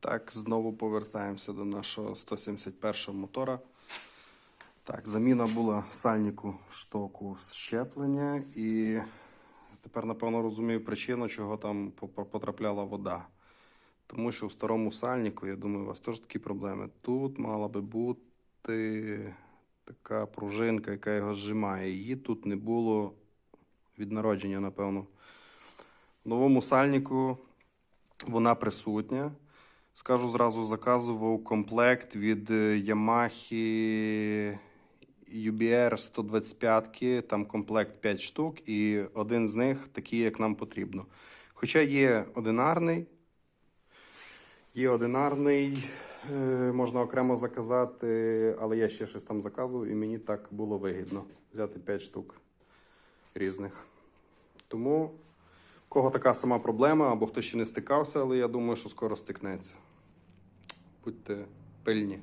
Так, знову повертаємося до нашого 171 мотора. Так, заміна була сальнику штоку щеплення і тепер, напевно, розумію причину, чого там потрапляла вода. Тому що в старому сальнику, я думаю, у вас теж такі проблеми. Тут мала би бути така пружинка, яка його зжимає. Її тут не було від народження, напевно. В новому сальнику вона присутня. Скажу зразу, заказував комплект від е, Yamaha UBR 125, там комплект 5 штук, і один з них такий, як нам потрібно. Хоча є одинарний, є одинарний, е, можна окремо заказати, але я ще щось там заказував, і мені так було вигідно взяти 5 штук різних. Тому, кого така сама проблема, або хто ще не стикався, але я думаю, що скоро стикнеться. Будьте пильні.